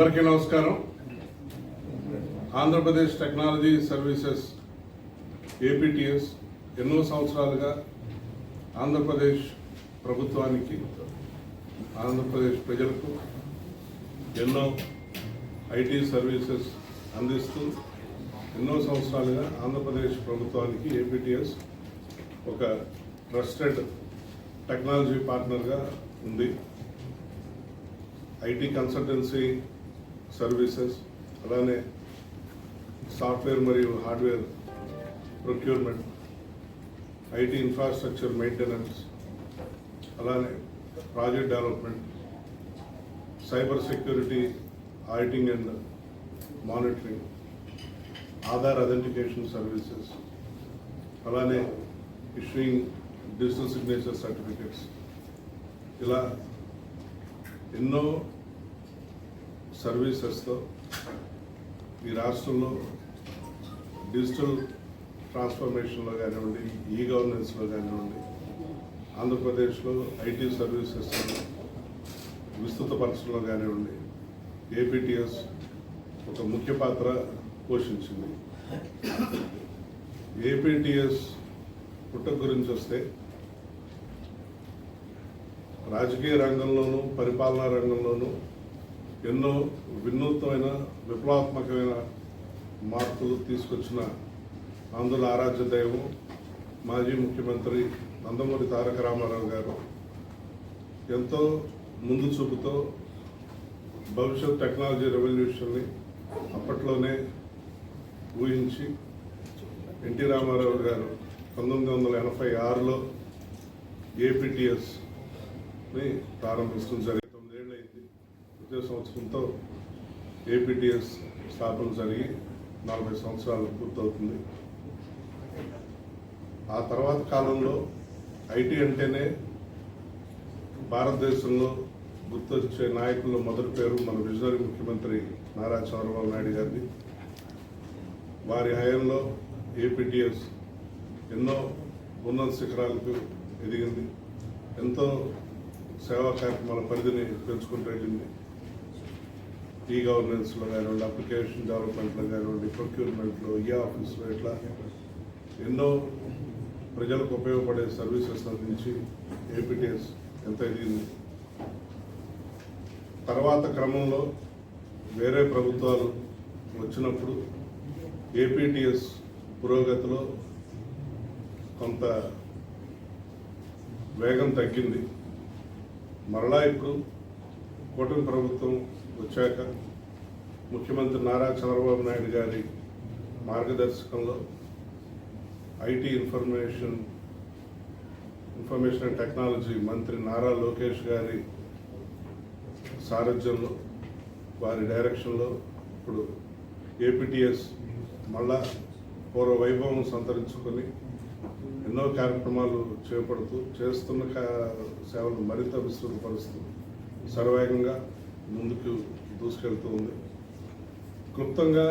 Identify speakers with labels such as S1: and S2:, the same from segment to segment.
S1: అందరికీ నమస్కారం. Andhra Pradesh technology services APTS ఎన్నో సంవత్సరాలుగా ఆంధ్రప్రదేశ్ ప్రభుత్వానికి ఆంధ్రప్రదేశ్ ప్రజలకు ఎన్నో ఐటీ సర్వీసెస్ అందిస్తూ ఎన్నో సంవత్సరాలుగా ఆంధ్రప్రదేశ్ ప్రభుత్వానికి ఏపీటీఎస్ ఒక ట్రస్టెడ్ టెక్నాలజీ పార్ట్నర్గా ఉంది. ఐటీ కన్సల్టెన్సీ సర్వీసెస్ అలానే సాఫ్ట్వేర్ మరియు hardware procurement IT infrastructure maintenance అలానే project development cyber security auditing and monitoring Aadhaar authentication services అలానే ఇష్యూయింగ్ డిజిటల్ సిగ్నేచర్ సర్టిఫికెట్స్. ఇలా ఎన్నో సర్వీసెస్తో ఈ రాష్ట్రంలో డిజిటల్ ట్రాన్స్ఫర్మేషన్లో కానివ్వండి ఈ గవర్నెన్స్లో కానివ్వండి ఆంధ్రప్రదేశ్లో ఐటీ సర్వీసెస్ విస్తృతపరచడంలో కానివ్వండి ఏపీటీఎస్ ఒక ముఖ్య పాత్ర పోషించింది. ఏపీటీఎస్ పుట్టక గురించి వస్తే రాజకీయ రంగంలోనూ పరిపాలనా రంగంలోనూ ఎన్నో వినూత్నమైన విప్లవాత్మకమైన మార్పులు తీసుకొచ్చిన ఆంధ్రుల ఆరాధ్య దైవం మాజీ ముఖ్యమంత్రి నందమూరి తారక రామారావు గారు ఎంతో ముందు చూపుతో భవిష్యత్ టెక్నాలజీ రెవల్యూషన్ని అప్పట్లోనే ఊహించి ఎన్టీ రామారావు గారు పంతొమ్మిది వందల ఎనభై ఆరులో ఏపీటీఎస్ని ప్రారంభించడం జరిగింది. ఐదో సంవత్సరంతో ఏపీటీఎస్ స్థాపన జరిగి నలభై సంవత్సరాలు పూర్తవుతుంది. ఆ తర్వాత కాలంలో ఐటీ అంటేనే భారతదేశంలో గుర్తొచ్చే నాయకుల్లో మొదటి పేరు మన విజనరీ ముఖ్యమంత్రి నారా చంద్రబాబు నాయుడు గారిది. వారి హయాంలో ఏపీటీఎస్ ఎన్నో ఉన్నత శిఖరాలకు ఎదిగింది. ఎంతో సేవా కార్యక్రమాల పరిధిని పెంచుకుంటూ వెళ్ళింది. ఈ గవర్నెన్స్లో కానివ్వండి అప్లికేషన్ డెవలప్మెంట్లో కానివ్వండి ప్రొక్యూర్మెంట్లో ఈ ఆఫీస్లో ఇట్లా ఎన్నో ప్రజలకు ఉపయోగపడే సర్వీసెస్ అందించి ఏపీటీఎస్ ఎంత ఎదిగింది తర్వాత క్రమంలో వేరే ప్రభుత్వాలు వచ్చినప్పుడు ఏపీటీఎస్ పురోగతిలో కొంత వేగం తగ్గింది. మరలా ఇప్పుడు కూటమి ప్రభుత్వం వచ్చాక ముఖ్యమంత్రి నారా చంద్రబాబు నాయుడు గారి మార్గదర్శకంలో IT information information and technology మంత్రి నారా లోకేష్ గారి సారథ్యంలో వారి డైరెక్షన్లో ఇప్పుడు ఏపీటీఎస్ మళ్ళా పూర్వ వైభవం సంతరించుకొని ఎన్నో కార్యక్రమాలు చేపడుతూ చేస్తున్న సేవలను సేవలు మరింత విస్తృతపరుస్తూ సర్వేగంగా ముందుకు దూసుకెళ్తూ ఉంది. క్లుప్తంగా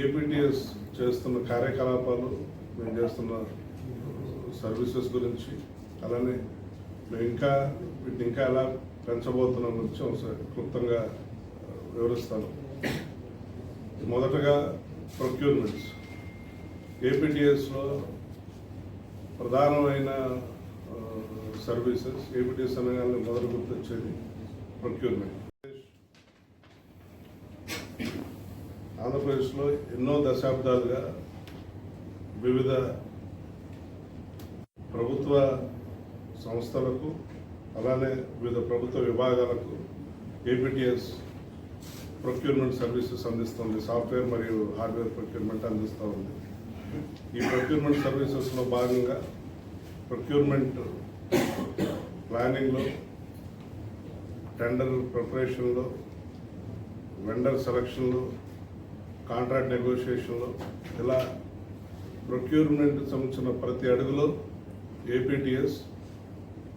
S1: ఏపీటీఎస్ చేస్తున్న కార్యకలాపాలు మేము చేస్తున్న సర్వీసెస్ గురించి అలానే మేము ఇంకా వీటిని ఇంకా ఎలా పెంచబోతున్నాం గురించి ఒకసారి క్లుప్తంగా వివరిస్తాను. మొదటగా ప్రొక్యూర్మెంట్స్. ఏపీటీఎస్లో ప్రధానమైన సర్వీసెస్ ఏపీటీఎస్ అనగానే మొదలు గుర్తొచ్చేది ప్రొక్యూర్మెంట్. ఆంధ్రప్రదేశ్లో ఎన్నో దశాబ్దాలుగా వివిధ ప్రభుత్వ సంస్థలకు అలానే వివిధ ప్రభుత్వ విభాగాలకు ఏపీటీఎస్ ప్రొక్యూర్మెంట్ సర్వీసెస్ అందిస్తుంది. సాఫ్ట్వేర్ మరియు హార్డ్వేర్ ప్రొక్యూర్మెంట్ అందిస్తూ ఉంది. ఈ ప్రొక్యూర్మెంట్ సర్వీసెస్లో భాగంగా ప్రొక్యూర్మెంట్ ప్లానింగ్లో టెండర్ ప్రిపరేషన్లో వెండర్ సెలక్షన్లో కాంట్రాక్ట్ నెగోషియేషన్లో ఇలా ప్రొక్యూర్మెంట్ సంబంధించిన ప్రతి అడుగులో ఏపీటీఎస్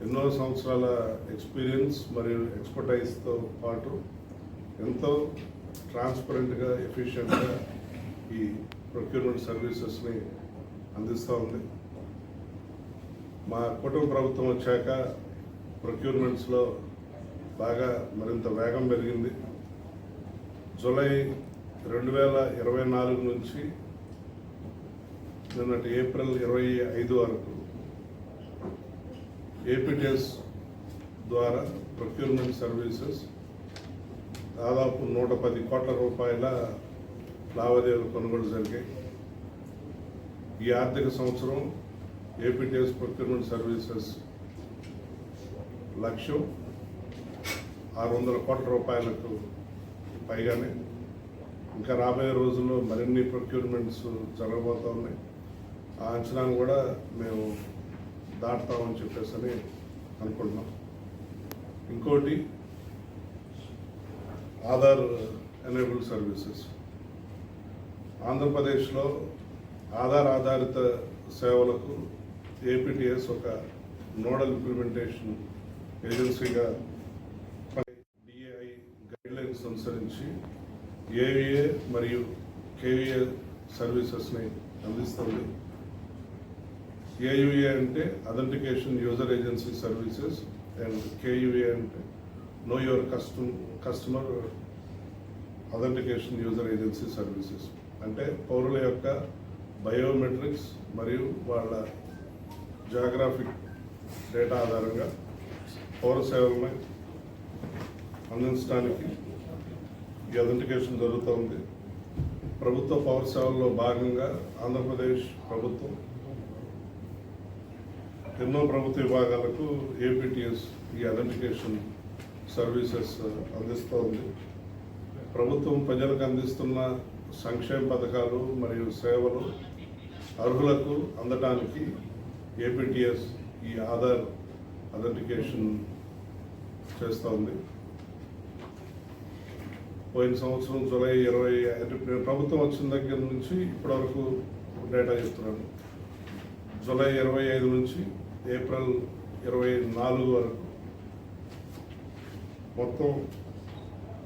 S1: ఎన్నో సంవత్సరాల ఎక్స్పీరియన్స్ మరియు ఎక్స్పర్టైజ్తో పాటు ఎంతో ట్రాన్స్పరెంట్గా ఎఫిషియెంట్గా ఈ ప్రొక్యూర్మెంట్ సర్వీసెస్ని అందిస్తూ ఉంది. మా కుటుంబ ప్రభుత్వం వచ్చాక ప్రొక్యూర్మెంట్స్లో బాగా మరింత వేగం పెరిగింది. జూలై రెండు వేల ఇరవై నాలుగు నుంచి నిన్నటి ఏప్రిల్ ఇరవై ఐదు వరకు ఏపీటీఎస్ ద్వారా ప్రొక్యూర్మెంట్ సర్వీసెస్ దాదాపు నూట పది కోట్ల రూపాయల లావాదేవీలు కొనుగోలు జరిగాయి. ఈ ఆర్థిక సంవత్సరం ఏపీటీఎస్ ప్రొక్యూర్మెంట్ సర్వీసెస్ లక్ష్యం ఆరు వందల కోట్ల రూపాయలకు పైగానే ఇంకా రాబోయే రోజుల్లో మరిన్ని ప్రొక్యూర్మెంట్స్ జరగబోతూ ఉన్నాయి. ఆ అంచనాను కూడా మేము దాటుతామని చెప్పేసి అనుకుంటున్నాం. ఇంకోటి ఆధార్ ఎనేబుల్ సర్వీసెస్. ఆంధ్రప్రదేశ్లో ఆధార్ ఆధారిత సేవలకు ఏపీటీఎస్ ఒక నోడల్ ఇంప్లిమెంటేషన్ ఏజెన్సీగా డిఏఐ గైడ్లైన్స్ అనుసరించి ఏవిఏ మరియు కేవిఏ సర్వీసెస్ని అందిస్తుంది. ఏయుఏ అంటే authentication user agency services and KUA అంటే know your custom customer authentication user agency services అంటే పౌరుల యొక్క బయోమెట్రిక్స్ మరియు వాళ్ళ జాగ్రాఫిక్ డేటా ఆధారంగా పౌర సేవలను అందించడానికి ఈ అథెంటికేషన్ జరుగుతోంది ప్రభుత్వ పాఠశాలలో భాగంగా ఆంధ్రప్రదేశ్ ప్రభుత్వం ఎన్నో ప్రభుత్వ విభాగాలకు ఏపీటీఎస్ ఈ అథెంటికేషన్ సర్వీసెస్ అందిస్తోంది ప్రభుత్వం ప్రజలకు అందిస్తున్న సంక్షేమ పథకాలు మరియు సేవలు అర్హులకు అందటానికి ఏపీటీఎస్ ఈ ఆధార్ అథెంటికేషన్ చేస్తోంది పోయిన సంవత్సరం జూలై ఇరవై అంటే నేను ప్రభుత్వం వచ్చిన దగ్గర నుంచి ఇప్పటివరకు డేటా చెప్తున్నాను. జూలై ఇరవై ఐదు నుంచి ఏప్రిల్ ఇరవై నాలుగు వరకు మొత్తం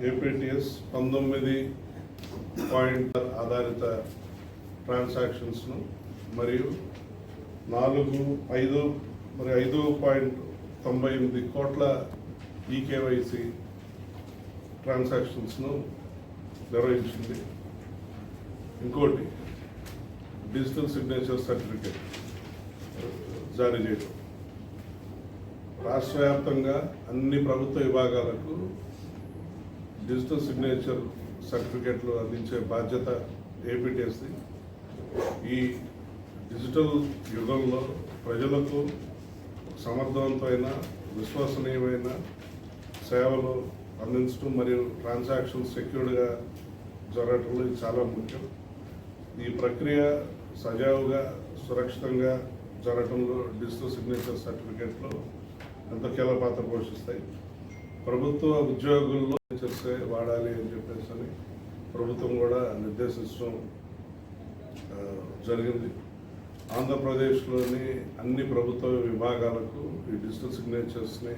S1: ఏపీటీఎస్ పంతొమ్మిది పాయింట్ ఆధారిత ట్రాన్సాక్షన్స్ను మరియు నాలుగు ఐదు మరి ఐదు పాయింట్ తొంభై ఎనిమిది కోట్ల ఈకేవైసీ ట్రాన్సాక్షన్స్ను నిర్వహించింది. ఇంకోటి డిజిటల్ సిగ్నేచర్ సర్టిఫికేట్ జారీ చేయడం. రాష్ట్ర వ్యాప్తంగా అన్ని ప్రభుత్వ విభాగాలకు డిజిటల్ సిగ్నేచర్ సర్టిఫికేట్లు అందించే బాధ్యత ఏపీటీఎస్ది. ఈ డిజిటల్ యుగంలో ప్రజలకు సమర్థవంతమైన విశ్వసనీయమైన సేవలు అందించడం మరియు ట్రాన్సాక్షన్ సెక్యూర్డ్గా జరగటంలో ఇది చాలా ముఖ్యం. ఈ ప్రక్రియ సజావుగా సురక్షితంగా జరగటంలో డిజిటల్ సిగ్నేచర్ సర్టిఫికేట్లు ఎంతో కీలక పాత్ర పోషిస్తాయి? ప్రభుత్వ ఉద్యోగుల్లో చేస్తే వాడాలి అని చెప్పేసి అని ప్రభుత్వం కూడా నిర్దేశించడం జరిగింది. ఆంధ్రప్రదేశ్లోని అన్ని ప్రభుత్వ విభాగాలకు ఈ డిజిటల్ సిగ్నేచర్స్ని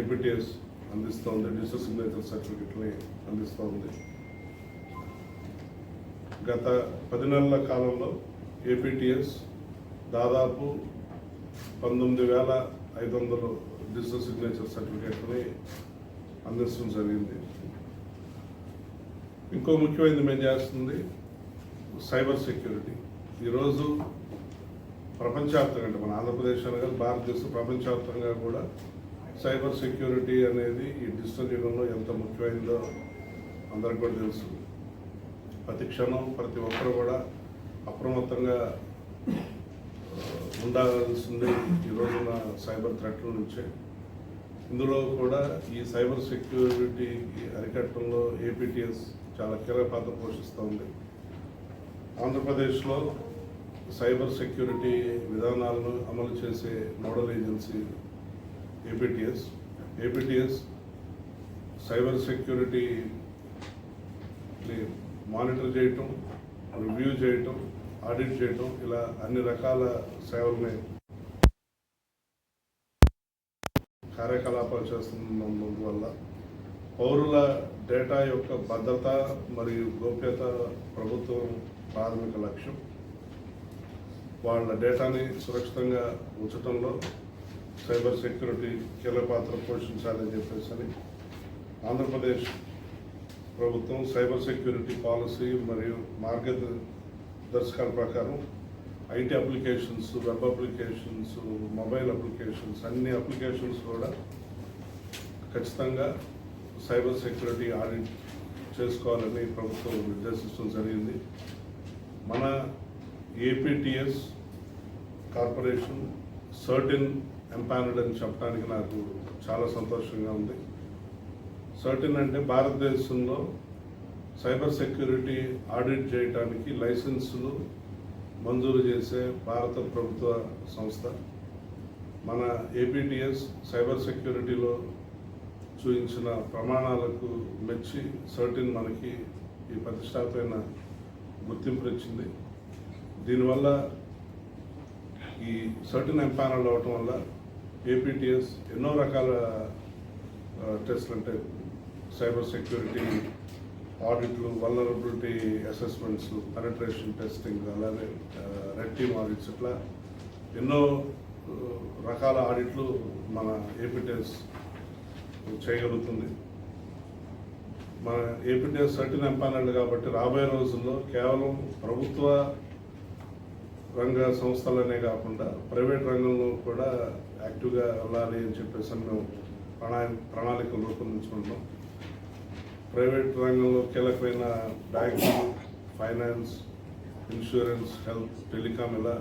S1: ఏపీటీఎస్ అందిస్తోంది. డిజిటల్ సిగ్నేచర్ సర్టిఫికెట్ని అందిస్తోంది. గత పది నెలల కాలంలో ఏపీటీఎస్ దాదాపు పంతొమ్మిది వేల ఐదు వందలు డిజిటల్ సిగ్నేచర్ సర్టిఫికేట్ని అందించడం జరిగింది. ఇంకో ముఖ్యమైనది మేము చేస్తుంది సైబర్ సెక్యూరిటీ. ఈరోజు ప్రపంచవ్యాప్తంగా అంటే మన ఆంధ్రప్రదేశ్ అనగా భారతదేశం ప్రపంచవ్యాప్తంగా కూడా సైబర్ సెక్యూరిటీ అనేది ఈ డిజిటల్ యుగంలో ఎంత ముఖ్యమైనదో అందరికి కూడా తెలుసు. ప్రతి క్షణం ప్రతి ఒక్కరు కూడా అప్రమత్తంగా ఉండాల్సింది ఈ రోజున సైబర్ థ్రెట్ల నుంచే. ఇందులో కూడా ఈ సైబర్ సెక్యూరిటీ అరికట్టడంలో ఏపీటీఎస్ చాలా కీలక పాత్ర పోషిస్తోంది ఆంధ్రప్రదేశ్లో సైబర్ సెక్యూరిటీ విధానాలను అమలు చేసే nodal agency APTS APTS cyber security monitor చేయటం రివ్యూ చేయటం ఆడిట్ చేయటం ఇలా అన్ని రకాల సేవల్ని కార్యకలాపాలు చేస్తున్నందువల్ల పౌరుల డేటా యొక్క భద్రత మరియు గోప్యత ప్రభుత్వం ప్రాథమిక లక్ష్యం. వాళ్ళ డేటాని సురక్షితంగా ఉంచడంలో సైబర్ సెక్యూరిటీ కీలక పాత్ర పోషించాలని చెప్పేసి అని ఆంధ్రప్రదేశ్ ప్రభుత్వం సైబర్ సెక్యూరిటీ పాలసీ మరియు మార్గదర్శకాల ప్రకారం IT applications web applications mobile applications అన్ని అప్లికేషన్స్ కూడా ఖచ్చితంగా సైబర్ సెక్యూరిటీ ఆడిట్ చేసుకోవాలని ప్రభుత్వం నిర్దేశించడం జరిగింది. మన ఏపీటీఎస్ కార్పొరేషన్ సర్టిన్ ఎంపానర్డ్ అని చెప్పడానికి నాకు చాలా సంతోషంగా ఉంది. సర్టిన్ అంటే భారతదేశంలో సైబర్ సెక్యూరిటీ ఆడిట్ చేయడానికి లైసెన్సులు మంజూరు చేసే భారత ప్రభుత్వ సంస్థ. మన ఏపీటీఎస్ సైబర్ సెక్యూరిటీలో చూపించిన ప్రమాణాలకు మెచ్చి సర్టిన్ మనకి ఈ ప్రతిష్టాపైన గుర్తింపునిచ్చింది దీనివల్ల ఈ సర్టిన్ ఎంపానల్ అవటం వల్ల ఏపీటీఎస్ ఎన్నో రకాల టెస్ట్లు అంటే సైబర్ సెక్యూరిటీ ఆడిట్లు వల్నరబిలిటీ అసెస్మెంట్స్ పెనట్రేషన్ టెస్టింగ్ అలాగే రెడ్ టీమ్ ఆడిట్స్ ఇట్లా ఎన్నో రకాల ఆడిట్లు మన ఏపీటీఎస్ చేయగలుగుతుంది. మన ఏపీటీఎస్ సర్టిన్ ఎంపానల్ కాబట్టి రాబోయే రోజుల్లో కేవలం ప్రభుత్వ రంగ సంస్థలనే కాకుండా ప్రైవేట్ రంగంలో కూడా యాక్టివ్గా వెళ్ళాలి అని చెప్పేసి మేము ప్రణా ప్రణాళికలు రూపొందించుకుంటాం ప్రైవేట్ రంగంలో కీలకమైన banking finance insurance health telecom ఇలా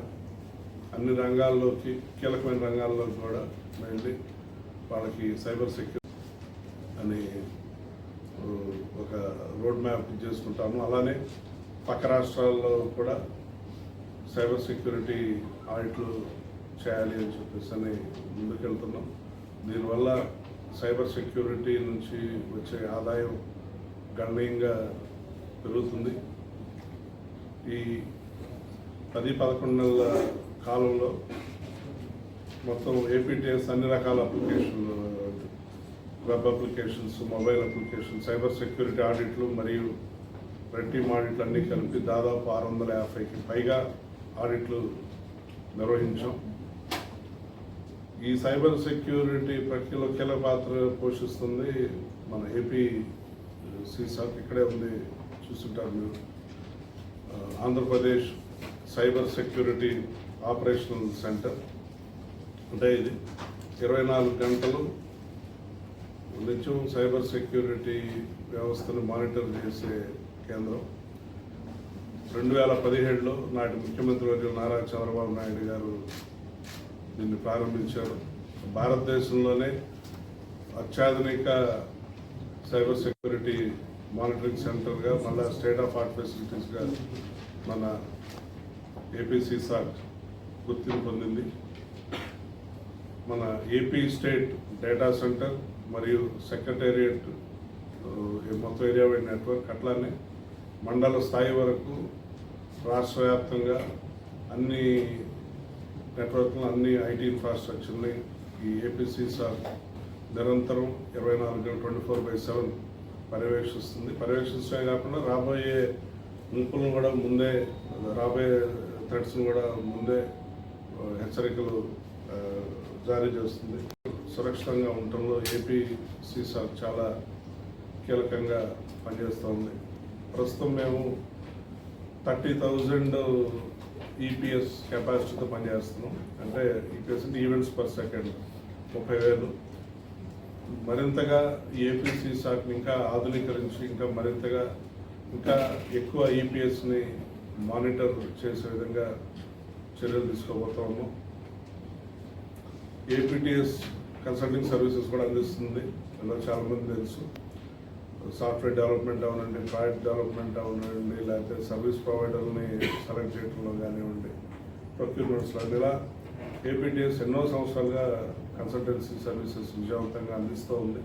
S1: అన్ని రంగాల్లోకి కీలకమైన రంగాల్లోకి కూడా వెళ్ళి వాళ్ళకి సైబర్ సెక్యూరిటీ అని ఒక రోడ్ మ్యాప్ చేసుకుంటాము. అలానే పక్క రాష్ట్రాల్లో కూడా సైబర్ సెక్యూరిటీ ఆడిట్లు చేయాలి అని చెప్పేసి అని ముందుకెళ్తున్నాం. దీనివల్ల సైబర్ సెక్యూరిటీ నుంచి వచ్చే ఆదాయం గణనీయంగా పెరుగుతుంది. ఈ పది పదకొండు నెలల కాలంలో మొత్తం ఏపీటీఎస్ అన్ని రకాల అప్లికేషన్లు web applications mobile applications cyber security ఆడిట్లు మరియు రెడ్ టీమ్ ఆడిట్లు అన్నీ కలిపి దాదాపు ఆరు వందల యాభైకి పైగా ఆడిట్లు నిర్వహించాం. ఈ సైబర్ సెక్యూరిటీ ప్రక్రియలో కీలక పాత్ర పోషిస్తుంది మన ఏపీ సీసాక్ ఇక్కడే ఉంది చూస్తుంటారు మీరు. Andhra Pradesh cyber security operational centre. అంటే ఇది ఇరవై నాలుగు గంటలు నిత్యం సైబర్ సెక్యూరిటీ వ్యవస్థను మానిటర్ చేసే కేంద్రం. రెండు వేల పదిహేడులో నాటి ముఖ్యమంత్రి వర్యులు నారా చంద్రబాబు నాయుడు గారు దీన్ని ప్రారంభించారు. భారతదేశంలోనే అత్యాధునిక సైబర్ సెక్యూరిటీ మానిటరింగ్ సెంటర్గా మళ్ళా స్టేట్ ఆఫ్ ఆర్ట్ ఫెసిలిటీస్గా మన ఏపీసీ సార్ గుర్తింపు పొందింది. మన ఏపీ స్టేట్ డేటా సెంటర్ మరియు సెక్రటేరియట్ మొత్తం ఏరియా వైడ్ నెట్వర్క్ అట్లానే మండల స్థాయి వరకు రాష్ట్ర వ్యాప్తంగా అన్ని నెట్వర్క్లు అన్ని ఐటీ ఇన్ఫ్రాస్ట్రక్చర్ని ఈ ఏపీసీ సార్ నిరంతరం ఇరవై నాలుగు గంటలు ట్వంటీ ఫోర్ బై సెవెన్ పర్యవేక్షిస్తుంది. పర్యవేక్షించడమే కాకుండా రాబోయే ముప్పులను కూడా ముందే రాబోయే థ్రెడ్స్ను కూడా ముందే హెచ్చరికలు జారీ చేస్తుంది. సురక్షితంగా ఉండటంలో ఏపీ సీసార్ చాలా కీలకంగా పనిచేస్తూ ఉంది ప్రస్తుతం మేము థర్టీ థౌజండ్ ఈపీఎస్ కెపాసిటీతో పనిచేస్తున్నాం. అంటే ఈపీఎస్ అంటే ఈవెంట్స్ పర్ సెకండ్ ముప్పై వేలు. మరింతగా ఏపీసీ సాట్ని ఇంకా ఆధునీకరించి ఇంకా మరింతగా ఇంకా ఎక్కువ ఈపీఎస్ని మానిటర్ చేసే విధంగా చర్యలు తీసుకోబోతాము ఏపీటీఎస్ కన్సల్టింగ్ సర్వీసెస్ కూడా అందిస్తుంది. ఇలా చాలామంది తెలుసు. సాఫ్ట్వేర్ డెవలప్మెంట్ అవనండి ప్రాజెక్ట్ డెవలప్మెంట్ అవనండి లేకపోతే సర్వీస్ ప్రొవైడర్ని సెలెక్ట్ చేయడంలో కానివ్వండి ప్రొక్యూర్మెంట్స్లో ఇలా ఏపీటీఎస్ ఎన్నో సంవత్సరాలుగా కన్సల్టెన్సీ సర్వీసెస్ విజయవంతంగా అందిస్తూ ఉంది.